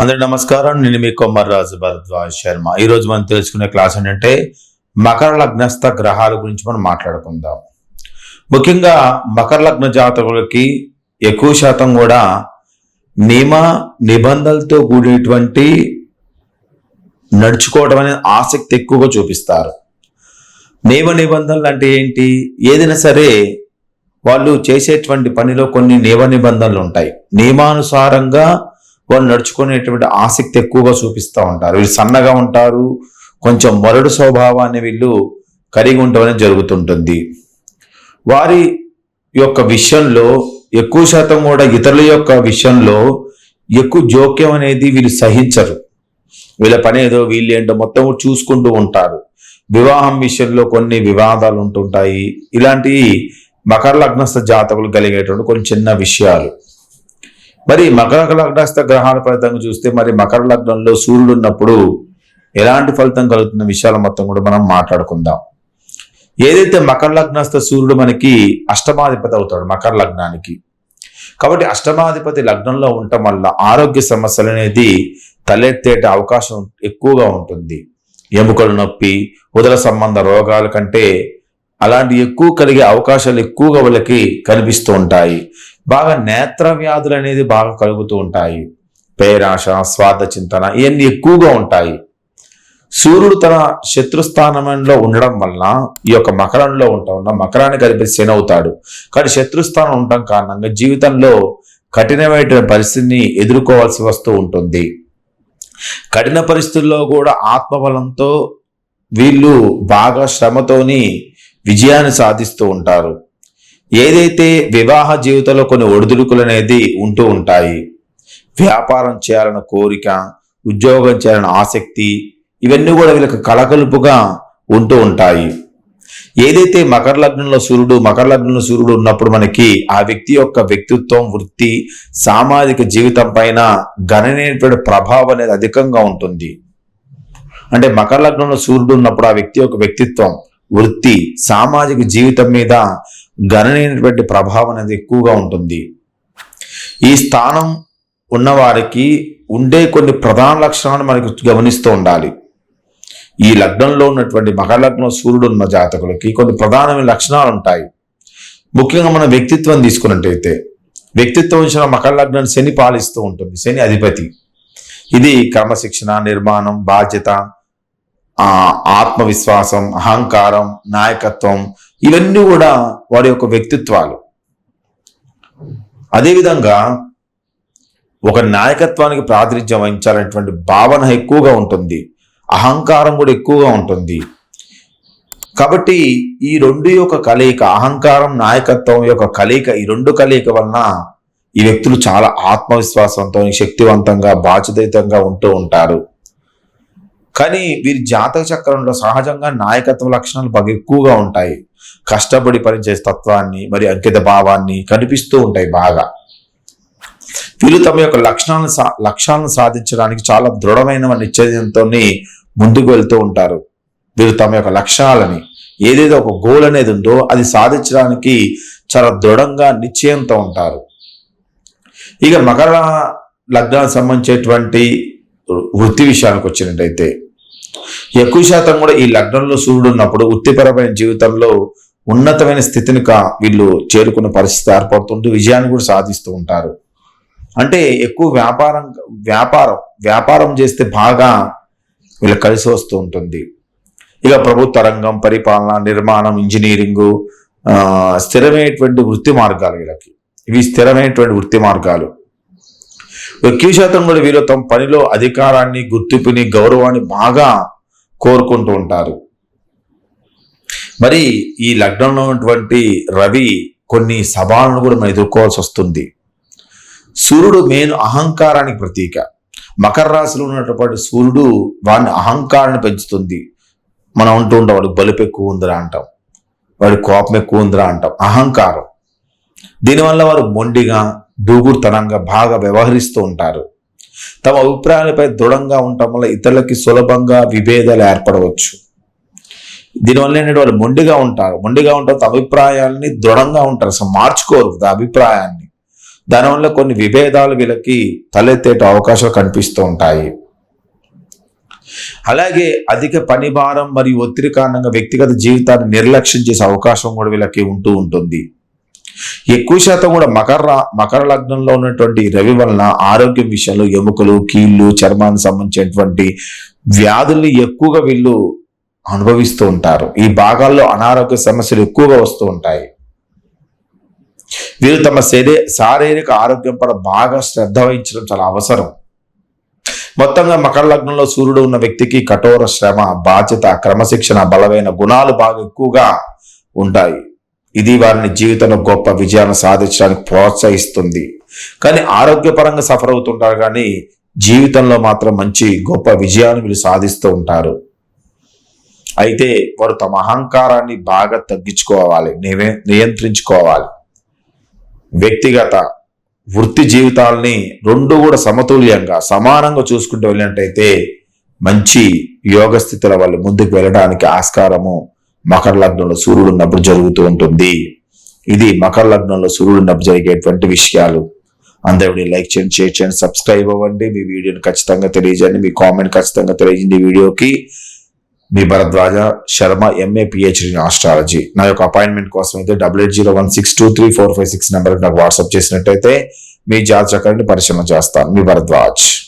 అందరి నమస్కారం. నేను మీ కొమ్మర్రాజు భరద్వాజ్ శర్మ. ఈ రోజు మనం తెలుసుకునే క్లాస్ ఏంటంటే మకర లగ్నస్థ గ్రహాల గురించి మనం మాట్లాడుకుందాం. ముఖ్యంగా మకర లగ్న జాతకులకి ఎక్కువ శాతం కూడా నియమ నిబంధనలతో కూడినటువంటి నడుచుకోవడం అనేది ఆసక్తి ఎక్కువగా చూపిస్తారు. నియమ నిబంధనలు అంటే ఏంటి? ఏదైనా సరే వాళ్ళు చేసేటువంటి పనిలో కొన్ని నియమ నిబంధనలు ఉంటాయి. నియమానుసారంగా వాళ్ళు నడుచుకునేటువంటి ఆసక్తి ఎక్కువగా చూపిస్తూ ఉంటారు. వీళ్ళు సన్నగా ఉంటారు కొంచెం మొరడు స్వభావాన్ని వీళ్ళు కలిగి ఉండవని జరుగుతుంటుంది. వారి యొక్క విషయంలో ఎక్కువ శాతం కూడా ఇతరుల యొక్క విషయంలో ఎక్కువ జోక్యం అనేది వీళ్ళు సహించరు. వీళ్ళ పని ఏదో వీళ్ళు ఏంటో మొత్తం చూసుకుంటూ ఉంటారు. వివాహం విషయంలో కొన్ని వివాదాలు ఉంటుంటాయి. ఇలాంటి మకర లగ్నస్థ జాతకులు కలిగేటువంటి కొన్ని చిన్న విషయాలు. మరి మకర లగ్నస్థ గ్రహాల ఫలితంగా చూస్తే మరి మకర లగ్నంలో సూర్యుడు ఉన్నప్పుడు ఎలాంటి ఫలితం కలుగుతున్న విషయాలు మొత్తం కూడా మనం మాట్లాడుకుందాం. ఏదైతే మకర లగ్నస్థ సూర్యుడు మనకి అష్టమాధిపతి అవుతాడు మకర లగ్నానికి. కాబట్టి అష్టమాధిపతి లగ్నంలో ఉండటం వల్ల ఆరోగ్య సమస్యలు అనేది తలెత్తేట అవకాశం ఎక్కువగా ఉంటుంది. ఎముకల నొప్పి ఉదర సంబంధ రోగాల కంటే అలాంటి ఎక్కువ కలిగే అవకాశాలు ఎక్కువగా వాళ్ళకి కనిపిస్తూ ఉంటాయి. బాగా నేత్ర వ్యాధులు అనేది బాగా కలుగుతూ ఉంటాయి. పేరాశ స్వార్థ చింతన ఇవన్నీ ఎక్కువగా ఉంటాయి. సూర్యుడు తన శత్రుస్థానంలో ఉండడం వలన ఈ యొక్క మకరంలో ఉండటం ఉన్న మకరానికి అధిపతి శని అవుతాడు. కానీ శత్రుస్థానం ఉండటం కారణంగా జీవితంలో కఠినమైన పరిస్థితిని ఎదుర్కోవాల్సి వస్తూ ఉంటుంది. కఠిన పరిస్థితుల్లో కూడా ఆత్మబలంతో వీళ్ళు బాగా శ్రమతోని విజయాన్ని సాధిస్తూ ఉంటారు. ఏదైతే వివాహ జీవితంలో కొన్ని ఒడిదుడుకులు అనేది ఉంటూ ఉంటాయి. వ్యాపారం చేయాలన్న కోరిక ఉద్యోగం చేయాలన్న ఆసక్తి ఇవన్నీ కూడా వీళ్ళకి కలకలుపుగా ఉంటూ ఉంటాయి. ఏదైతే మకర లగ్నంలో సూర్యుడు మకర లగ్నంలో సూర్యుడు ఉన్నప్పుడు మనకి ఆ వ్యక్తి యొక్క వ్యక్తిత్వం వృత్తి సామాజిక జీవితం పైన గణనీయమైన ప్రభావం అనేది అధికంగా ఉంటుంది. అంటే మకర లగ్నంలో సూర్యుడు ఉన్నప్పుడు ఆ వ్యక్తి యొక్క వ్యక్తిత్వం వృత్తి సామాజిక జీవితం మీద గణనీయమైనటువంటి ప్రభావం అనేది ఎక్కువగా ఉంటుంది. ఈ స్థానం ఉన్నవారికి ఉండే కొన్ని ప్రధాన లక్షణాలు మనకు గమనిస్తూ ఉండాలి. ఈ లగ్నంలో ఉన్నటువంటి మకర సూర్యుడు ఉన్న జాతకులకి కొన్ని ప్రధానమైన లక్షణాలు ఉంటాయి. ముఖ్యంగా మన వ్యక్తిత్వం తీసుకున్నట్టయితే వ్యక్తిత్వం ఇచ్చిన మకర లగ్నాన్ని శని పాలిస్తూ ఉంటుంది శని అధిపతి. ఇది క్రమశిక్షణ నిర్మాణం బాధ్యత ఆత్మవిశ్వాసం అహంకారం నాయకత్వం ఇవన్నీ కూడా వాడి యొక్క వ్యక్తిత్వాలు. అదేవిధంగా ఒక నాయకత్వానికి ప్రాతినిధ్యం వహించాలనేటువంటి భావన ఎక్కువగా ఉంటుంది. అహంకారం కూడా ఎక్కువగా ఉంటుంది. కాబట్టి ఈ రెండు యొక్క కలయిక అహంకారం నాయకత్వం యొక్క కలయిక ఈ రెండు కలయిక వలన ఈ వ్యక్తులు చాలా ఆత్మవిశ్వాసంతో శక్తివంతంగా బాధ్యతయుతంగా ఉంటూ ఉంటారు. కానీ వీరి జాతక చక్రంలో సహజంగా నాయకత్వ లక్షణాలు బాగా ఎక్కువగా ఉంటాయి. కష్టపడి పనిచేసే తత్వాన్ని మరి అంకిత భావాన్ని కనిపిస్తూ ఉంటాయి బాగా. వీళ్ళు తమ యొక్క లక్షణాలను సా లక్ష్యాలను సాధించడానికి చాలా దృఢమైన నిశ్చయంతో ముందుకు వెళ్తూ ఉంటారు. వీరు తమ యొక్క లక్ష్యాలని ఏదైతే ఒక గోల్ అనేది ఉందో అది సాధించడానికి చాలా దృఢంగా నిశ్చయంతో ఉంటారు. ఇక మకర లగ్నానికి సంబంధించేటువంటి వృత్తి విషయానికి వచ్చినట్టయితే ఎక్కువ శాతం కూడా ఈ లగ్నంలో సూర్యుడు ఉన్నప్పుడు వృత్తిపరమైన జీవితంలో ఉన్నతమైన స్థితిని కా వీళ్ళు చేరుకున్న పరిస్థితి ఏర్పడుతుంటూ విజయాన్ని కూడా సాధిస్తూ ఉంటారు. అంటే ఎక్కువ వ్యాపారం వ్యాపారం వ్యాపారం చేస్తే బాగా వీళ్ళు కలిసి వస్తూ ఉంటుంది. ఇక ప్రభుత్వ రంగం పరిపాలన నిర్మాణం ఇంజనీరింగు స్థిరమైనటువంటి వృత్తి మార్గాలు వీళ్ళకి. ఇవి స్థిరమైనటువంటి వృత్తి మార్గాలు. ఎక్కువ శాతం కూడా వీళ్ళు తమ పనిలో అధికారాన్ని గుర్తింపుని గౌరవాన్ని బాగా కోరుకుంటూ ఉంటారు. మరి ఈ లగ్నంలో ఉన్నటువంటి రవి కొన్ని సవాళ్ళను కూడా మనం ఎదుర్కోవాల్సి వస్తుంది. సూర్యుడు మెయిన్ అహంకారానికి ప్రతీక. మకర రాశిలో ఉన్నటువంటి సూర్యుడు వాడిని అహంకారాన్ని పెంచుతుంది. మనం అంటూ ఉంటాం వాడికి బలుపు ఎక్కువ ఉందిరా అంటాం. వాడి కోపం ఎక్కువ ఉందిరా అంటాం. అహంకారం. దీనివల్ల వారు మొండిగా దూగుడుతనంగా బాగా వ్యవహరిస్తూ ఉంటారు. తమ అభిప్రాయాలపై దృఢంగా ఉండటం వల్ల ఇతరులకి సులభంగా విభేదాలు ఏర్పడవచ్చు. దీనివల్ల ఏంటంటే వాళ్ళు మొండిగా ఉంటారు. మొండిగా ఉంటారు అభిప్రాయాలని అభిప్రాయాల్ని దృఢంగా ఉంటారు. అసలు మార్చుకోరు అభిప్రాయాన్ని. దానివల్ల కొన్ని విభేదాలు వీళ్ళకి తలెత్తేట అవకాశాలు కనిపిస్తూ ఉంటాయి. అలాగే అధిక పని భారం మరియు ఒత్తిడి కారణంగా వ్యక్తిగత జీవితాన్ని నిర్లక్ష్యం చేసే అవకాశం కూడా వీళ్ళకి ఉంటూ ఉంటుంది. ఎక్కువ శాతం కూడా మకర మకర లగ్నంలో ఉన్నటువంటి రవి వలన ఆరోగ్యం విషయంలో ఎముకలు కీళ్ళు చర్మానికి సంబంధించినటువంటి వ్యాధుల్ని ఎక్కువగా వీళ్ళు అనుభవిస్తూ ఉంటారు. ఈ భాగాల్లో అనారోగ్య సమస్యలు ఎక్కువగా వస్తూ ఉంటాయి. వీరు తమ శరీ శారీరక ఆరోగ్యం పట్ల బాగా శ్రద్ధ వహించడం చాలా అవసరం. మొత్తంగా మకర లగ్నంలో సూర్యుడు ఉన్న వ్యక్తికి కఠోర శ్రమ బాధ్యత క్రమశిక్షణ బలమైన గుణాలు బాగా ఎక్కువగా ఉంటాయి. ఇది వారిని జీవితంలో గొప్ప విజయాన్ని సాధించడానికి ప్రోత్సహిస్తుంది. కానీ ఆరోగ్యపరంగా సఫర్ అవుతుంటారు కానీ జీవితంలో మాత్రం మంచి గొప్ప విజయాన్ని వీళ్ళు సాధిస్తూ ఉంటారు. అయితే వారు తమ అహంకారాన్ని బాగా తగ్గించుకోవాలి నివే- నియంత్రించుకోవాలి. వ్యక్తిగత వృత్తి జీవితాలని రెండు కూడా సమతుల్యంగా సమానంగా చూసుకుంటూ వెళ్ళినట్టయితే మంచి యోగ స్థితిలో వాళ్ళు ముందుకు వెళ్ళడానికి ఆస్కారము మకర లగ్నంలో సూర్యుడు ఉన్నప్పుడు జరుగుతూ ఉంటుంది. ఇది మకర లగ్నంలో సూర్యుడు ఉన్నప్పుడు జరిగేటువంటి విషయాలు. అందరూ లైక్ చేయండి షేర్ చేయండి సబ్స్క్రైబ్ అవ్వండి. మీ వీడియోని ఖచ్చితంగా తెలియజేయండి. మీ కామెంట్ ఖచ్చితంగా తెలియజేయండి వీడియోకి. మీ Bharadwaja Sharma MA PhD in astrology నా యొక్క అపాయింట్మెంట్ కోసం అయితే double eight zero one six two three four five six number నాకు వాట్సాప్ చేసినట్టయితే మీ జాతకాన్ని పరిశీలన చేస్తాను. మీ భరద్వాజ్.